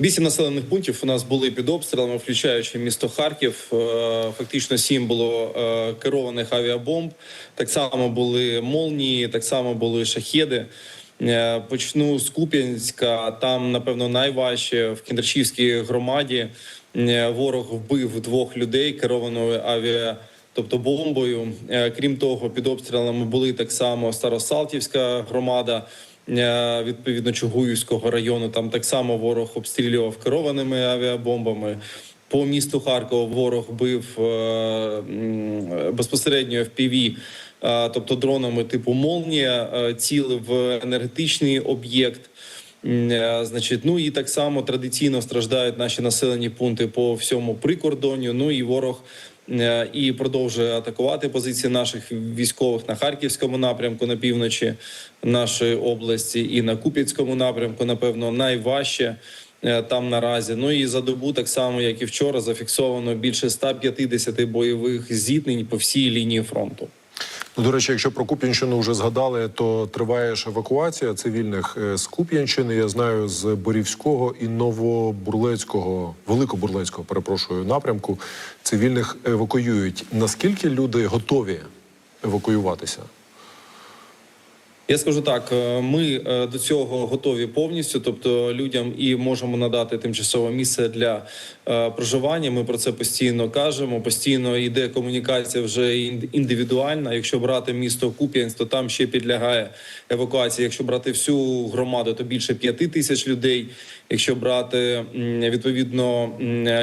Вісім населених пунктів у нас були під обстрілами, включаючи місто Харків. Е, Фактично сім було е, керованих авіабомб. Так само були молнії, так само були шахеди. Е, Почну з Куп'янська. Там, напевно, найважче в Кіндрашівській громаді. Ворог вбив двох людей керованою авіа. Тобто бомбою, крім того, під обстрілами були так само Старосалтівська громада, відповідно Чугуївського району. Там так само ворог обстрілював керованими авіабомбами. По місту Харкова ворог бив е, безпосередньо FPV, е, тобто дронами типу Молнія, е, цілив в енергетичний об'єкт. Е, Значить, ну і так само традиційно страждають наші населені пункти по всьому прикордонню. Ну і ворог е, і продовжує атакувати позиції наших військових на харківському напрямку на півночі нашої області і на Куп'янському напрямку. Напевно, найважче е, там наразі. Ну і за добу, так само як і вчора, зафіксовано більше 150 бойових зіткнень по всій лінії фронту. Ну, до речі, якщо про Куп'янщину вже згадали, то триває ж евакуація цивільних е, з Куп'янщини. Я знаю з Борівського і Новобурлецького, Великобурлецького, перепрошую, напрямку. Цивільних евакуюють. Наскільки люди готові евакуюватися? Я скажу так: е, ми е, до цього готові повністю, тобто людям і можемо надати тимчасове місце для е, проживання. Ми про це постійно кажемо. Постійно йде комунікація вже індивідуальна. Якщо брати місто Куп'янськ, то там ще підлягає евакуації. Якщо брати всю громаду, то більше п'яти тисяч людей. Якщо брати відповідно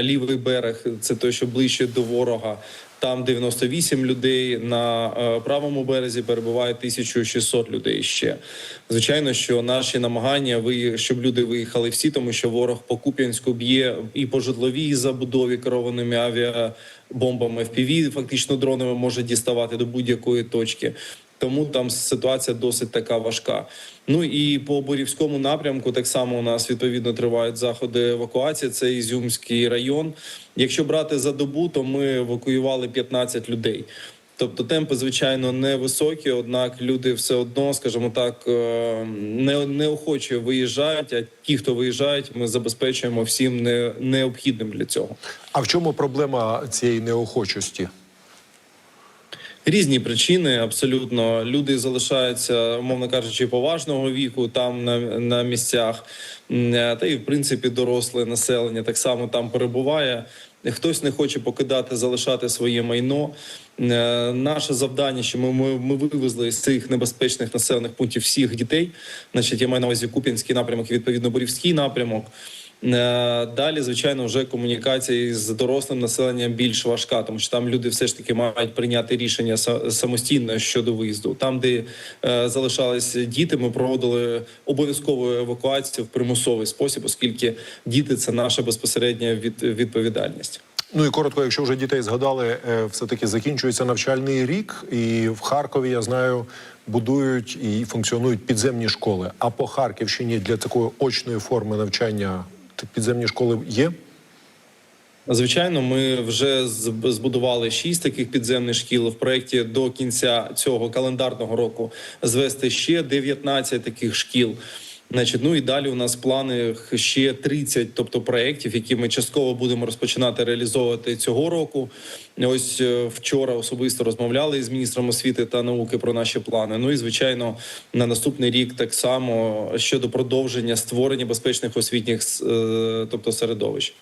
лівий берег, це той, що ближче до ворога. Там 98 людей на е, правому березі перебуває 1600 людей ще. Звичайно, що наші намагання щоб люди виїхали всі, тому що ворог по Куп'янську б'є і по житловій забудові керованими авіабомбами FPV, фактично дронами може діставати до будь-якої точки. Тому там ситуація досить така важка. Ну і по Борівському напрямку так само у нас відповідно тривають заходи евакуації. Це Ізюмський район. Якщо брати за добу, то ми евакуювали 15 людей. Тобто темпи, звичайно, невисокі, однак люди все одно, скажімо так, е, не, неохоче виїжджають. А ті, хто виїжджають, ми забезпечуємо всім не, необхідним для цього. А в чому проблема цієї неохочості? Різні причини абсолютно люди залишаються, умовно кажучи, поважного віку там на, на місцях, та і в принципі доросле населення так само там перебуває. Хтось не хоче покидати, залишати своє майно. Е, Наше завдання, що ми, ми, ми вивезли з цих небезпечних населених пунктів всіх дітей. Значить, я маю на увазі Куп'янський напрямок, і відповідно Борівський напрямок. Е, Далі, звичайно, вже комунікація з дорослим населенням більш важка, тому що там люди все ж таки мають прийняти рішення са- самостійно щодо виїзду. Там, де е, залишалися діти, ми проводили обов'язкову евакуацію в примусовий спосіб, оскільки діти це наша безпосередня від, відповідальність. Ну і коротко, якщо вже дітей згадали, е, все-таки закінчується навчальний рік, і в Харкові я знаю, будують і функціонують підземні школи. А по Харківщині для такої очної форми навчання підземні школи є. Звичайно, ми вже збудували шість таких підземних шкіл в проєкті до кінця цього календарного року звести ще 19 таких шкіл. Значить, ну і далі у нас в планах ще 30, тобто проєктів, які ми частково будемо розпочинати реалізовувати цього року. Ось е, вчора особисто розмовляли з міністром освіти та науки про наші плани. Ну і звичайно, на наступний рік так само щодо продовження створення безпечних освітніх, е, тобто середовищ.